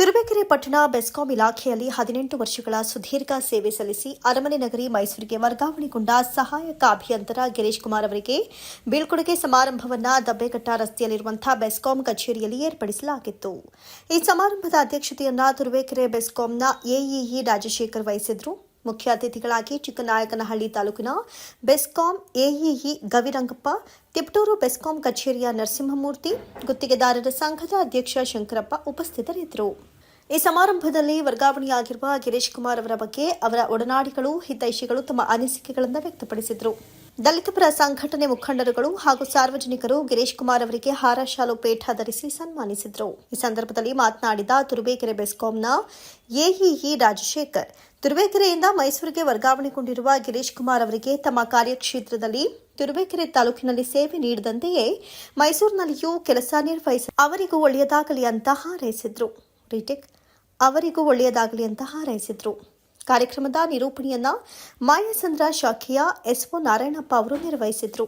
ತುರುವೇಕೆರೆ ಪಟ್ಟಣ ಬೆಸ್ಕಾಂ ಇಲಾಖೆಯಲ್ಲಿ ಹದಿನೆಂಟು ವರ್ಷಗಳ ಸುದೀರ್ಘ ಸೇವೆ ಸಲ್ಲಿಸಿ ಅರಮನೆ ನಗರಿ ಮೈಸೂರಿಗೆ ವರ್ಗಾವಣೆಗೊಂಡ ಸಹಾಯಕ ಅಭಿಯಂತರ ಗಿರೀಶ್ ಕುಮಾರ್ ಅವರಿಗೆ ಬೀಳ್ಕೊಡುಗೆ ಸಮಾರಂಭವನ್ನು ದಬ್ಬೆಘಟ್ಟ ರಸ್ತೆಯಲ್ಲಿರುವಂತಹ ಬೆಸ್ಕಾಂ ಕಚೇರಿಯಲ್ಲಿ ಏರ್ಪಡಿಸಲಾಗಿತ್ತು. ಈ ಸಮಾರಂಭದ ಅಧ್ಯಕ್ಷತೆಯನ್ನು ತುರುವೇಕೆರೆ ಬೆಸ್ಕಾಂನ ಎಇಇ ರಾಜಶೇಖರ್ ವಹಿಸಿದ್ರು. ಮುಖ್ಯ ಅತಿಥಿಗಳಾಗಿ ಚಿಕ್ಕನಾಯಕನಹಳ್ಳಿ ತಾಲೂಕಿನ ಬೆಸ್ಕಾಂ ಎಇಇ ಗವಿರಂಗಪ್ಪ, ತಿಪಟೂರು ಬೆಸ್ಕಾಂ ಕಚೇರಿಯ ನರಸಿಂಹಮೂರ್ತಿ, ಗುತ್ತಿಗೆದಾರರ ಸಂಘದ ಅಧ್ಯಕ್ಷ ಶಂಕರಪ್ಪ ಉಪಸ್ಥಿತರಿದ್ದರು. ಈ ಸಮಾರಂಭದಲ್ಲಿ ವರ್ಗಾವಣೆಯಾಗಿರುವ ಗಿರೀಶ್ ಕುಮಾರ್ ಅವರ ಬಗ್ಗೆ ಅವರ ಒಡನಾಡಿಗಳು, ಹಿತೈಷಿಗಳು ತಮ್ಮ ಅನಿಸಿಕೆಗಳನ್ನು ವ್ಯಕ್ತಪಡಿಸಿದರು. ದಲಿತ ಪರ ಸಂಘಟನೆ ಮುಖಂಡರುಗಳು ಹಾಗೂ ಸಾರ್ವಜನಿಕರು ಗಿರೀಶ್ ಕುಮಾರ್ ಅವರಿಗೆ ಹಾರ ಶಾಲು ಪೇಠ ಧರಿಸಿ ಸನ್ಮಾನಿಸಿದರು. ಈ ಸಂದರ್ಭದಲ್ಲಿ ಮಾತನಾಡಿದ ತುರುವೇಕೆರೆ ಬೆಸ್ಕಾಂನ ಎಇಇ ರಾಜಶೇಖರ್, ತುರುವೇಕೆರೆಯಿಂದ ಮೈಸೂರಿಗೆ ವರ್ಗಾವಣೆಗೊಂಡಿರುವ ಗಿರೀಶ್ ಕುಮಾರ್ ಅವರಿಗೆ ತಮ್ಮ ಕಾರ್ಯಕ್ಷೇತ್ರದಲ್ಲಿ ತುರುವೇಕೆರೆ ತಾಲೂಕಿನಲ್ಲಿ ಸೇವೆ ನೀಡಿದಂತೆಯೇ ಮೈಸೂರಿನಲ್ಲಿಯೂ ಕೆಲಸ ನಿರ್ವಹಿಸಿ, ಅವರಿಗೂ ಒಳ್ಳೆಯದಾಗಲಿ ಅಂತ ಹಾರೈಸಿದ್ರು. ಅವರಿಗೂ ಒಳ್ಳೆಯದಾಗಲಿ ಅಂತ ಹಾರೈಸಿದ್ರು. ಕಾರ್ಯಕ್ರಮದ ನಿರೂಪಣೆಯನ್ನ ಮಾಯಸಂದ್ರ ಶಾಖೆಯ ಎಸ್ಒ ನಾರಾಯಣಪ್ಪ ಅವರು ನಿರ್ವಹಿಸಿದ್ರು.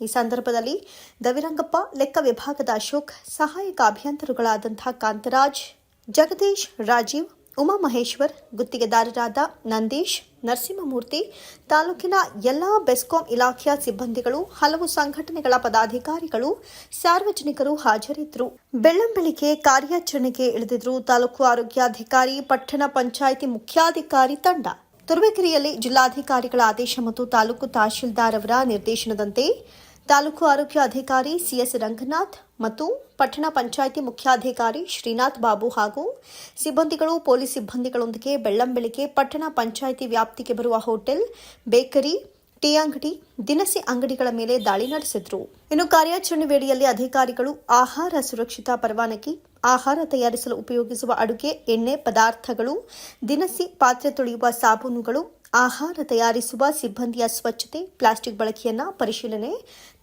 ಈ ಸಂದರ್ಭದಲ್ಲಿ ದವಿರಂಗಪ್ಪ, ಲೆಕ್ಕ ವಿಭಾಗದ ಅಶೋಕ್, ಸಹಾಯಕ ಅಭಿಯಂತರುಗಳಾದಂತಹ ಕಾಂತರಾಜ್, ಜಗದೀಶ್, ರಾಜೀವ್ ಉಮಾಮಹೇಶ್ವರ್, ಗುತ್ತಿಗೆದಾರರಾದ ನಂದೀಶ್, ನರಸಿಂಹಮೂರ್ತಿ, ತಾಲೂಕಿನ ಎಲ್ಲಾ ಬೆಸ್ಕಾಂ ಇಲಾಖೆಯ ಸಿಬ್ಬಂದಿಗಳು, ಹಲವು ಸಂಘಟನೆಗಳ ಪದಾಧಿಕಾರಿಗಳು, ಸಾರ್ವಜನಿಕರು ಹಾಜರಿದ್ದರು. ಬೆಳ್ಳಂಬೆಳಿಗ್ಗೆ ಕಾರ್ಯಾಚರಣೆಗೆ ಇಳಿದಿದ್ರು ತಾಲೂಕು ಆರೋಗ್ಯಾಧಿಕಾರಿ, ಪಟ್ಟಣ ಪಂಚಾಯಿತಿ ಮುಖ್ಯಾಧಿಕಾರಿ ತಂಡ. ತುರುವೇಕೆರೆಯಲ್ಲಿ ಜಿಲ್ಲಾಧಿಕಾರಿಗಳ ಆದೇಶ ಮತ್ತು ತಾಲೂಕು ತಹಶೀಲ್ದಾರ್ ಅವರ ನಿರ್ದೇಶನದಂತೆ ತಾಲೂಕು ಆರೋಗ್ಯ ಅಧಿಕಾರಿ ಸಿಎಸ್ ರಂಗನಾಥ್ ಮತ್ತು ಪಟ್ಟಣ ಪಂಚಾಯಿತಿ ಮುಖ್ಯಾಧಿಕಾರಿ ಶ್ರೀನಾಥ್ ಬಾಬು ಹಾಗೂ ಸಿಬ್ಬಂದಿಗಳು, ಪೊಲೀಸ್ ಸಿಬ್ಬಂದಿಗಳೊಂದಿಗೆ ಬೆಳ್ಳಂಬೆಳಿಗ್ಗೆ ಪಟ್ಟಣ ಪಂಚಾಯಿತಿ ವ್ಯಾಪ್ತಿಗೆ ಬರುವ ಹೋಟೆಲ್, ಬೇಕರಿ, ಟೀ ಅಂಗಡಿ, ದಿನಸಿ ಅಂಗಡಿಗಳ ಮೇಲೆ ದಾಳಿ ನಡೆಸಿದ್ರು. ಇನ್ನು ಕಾರ್ಯಾಚರಣೆ ವೇಳೆಯಲ್ಲಿ ಅಧಿಕಾರಿಗಳು ಆಹಾರ ಸುರಕ್ಷತಾ ಪರವಾನಗಿ, ಆಹಾರ ತಯಾರಿಸಲು ಉಪಯೋಗಿಸುವ ಅಡುಗೆ, ಎಣ್ಣೆ ಪದಾರ್ಥಗಳು, ದಿನಸಿ ಪಾತ್ರೆ ತೊಳೆಯುವ ಸಾಬೂನುಗಳು ಆಹಾರ ತಯಾರಿಸುವ ಸಿಬ್ಬಂದಿಯ ಸ್ವಚ್ಛತೆ, ಪ್ಲಾಸ್ಟಿಕ್ ಬಳಕೆಯನ್ನ ಪರಿಶೀಲನೆ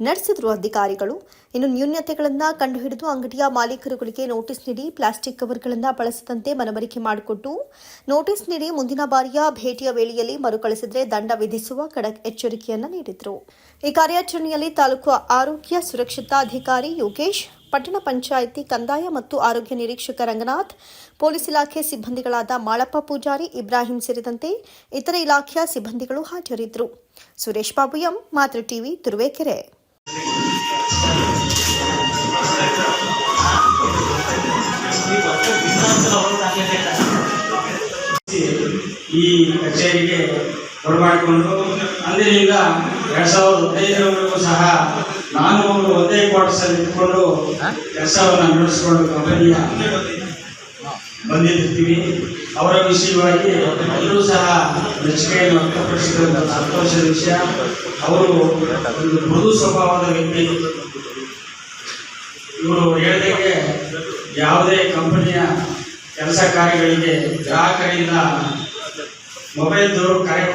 ನಡೆಸಿದ್ರು ಅಧಿಕಾರಿಗಳು. ಇನ್ನು ನ್ಯೂನ್ಯತೆಗಳನ್ನು ಕಂಡುಹಿಡಿದು ಅಂಗಡಿಯ ಮಾಲೀಕರುಗಳಿಗೆ ನೋಟಿಸ್ ನೀಡಿ ಪ್ಲಾಸ್ಟಿಕ್ ಕವರ್ಗಳನ್ನು ಬಳಸದಂತೆ ಮನವರಿಕೆ ಮಾಡಿಕೊಟ್ಟು, ನೋಟಿಸ್ ನೀಡಿ ಮುಂದಿನ ಬಾರಿಯ ಭೇಟಿಯ ವೇಳೆಯಲ್ಲಿ ಮರುಕಳಿಸಿದರೆ ದಂಡ ವಿಧಿಸುವ ಖಡಕ್ ಎಚ್ಚರಿಕೆಯನ್ನು ನೀಡಿದರು. ಈ ಕಾರ್ಯಾಚರಣೆಯಲ್ಲಿ ತಾಲೂಕು ಆರೋಗ್ಯ ಸುರಕ್ಷತಾ ಅಧಿಕಾರಿ ಯೋಗೇಶ್ ಪಟ್ಟಣ ಪಂಚಾಯಿತಿ ಕಂದಾಯ ಮತ್ತು ಆರೋಗ್ಯ ನಿರೀಕ್ಷಕ ರಂಗನಾಥ್, ಪೊಲೀಸ್ ಇಲಾಖೆ ಸಿಬ್ಬಂದಿಗಳಾದ ಮಾಳಪ್ಪ ಪೂಜಾರಿ, ಇಬ್ರಾಹಿಂ ಸೇರಿದಂತೆ ಇತರೆ ಇಲಾಖೆಯ ಸಿಬ್ಬಂದಿಗಳು ಹಾಜರಿದ್ದರು. Suresh Babu M Matru TV, Turuvekere. ಈ ಕಚೇರಿಗೆ ಬರಮಾಡಿಕೊಂಡು ಅಂದಿನಿಂದ ಎರಡ್ ಸಾವಿರದ ಹದಿನೈದರವರೆಗೂ ಸಹ ನಾನು ಒಂದು ಒಂದೇ ಕ್ವಾರ್ಟರ್ಸಲ್ಲಿ ಇಟ್ಕೊಂಡು ಕೆಲಸವನ್ನು ನಡೆಸಿಕೊಂಡು ಕಂಪನಿಯ ಬಂದಿರ್ತೀವಿ. ಅವರ ವಿಷಯವಾಗಿ ಎಲ್ಲರೂ ಸಹ ಮೆಚ್ಚುಗೆಯನ್ನು ವ್ಯಕ್ತಪಡಿಸಿದಂಥ ಸಂತೋಷದ ವಿಷಯ. ಅವರು ಒಂದು ಮೃದು ಸ್ವಭಾವದ ವ್ಯಕ್ತಿ. ಇವರು ಹೇಳಿದಕ್ಕೆ ಯಾವುದೇ ಕಂಪನಿಯ ಕೆಲಸ ಕಾರ್ಯಗಳಿಗೆ ಗ್ರಾಹಕರಿಂದ ಮೊಬೈಲ್ ಕಾರ್ಯ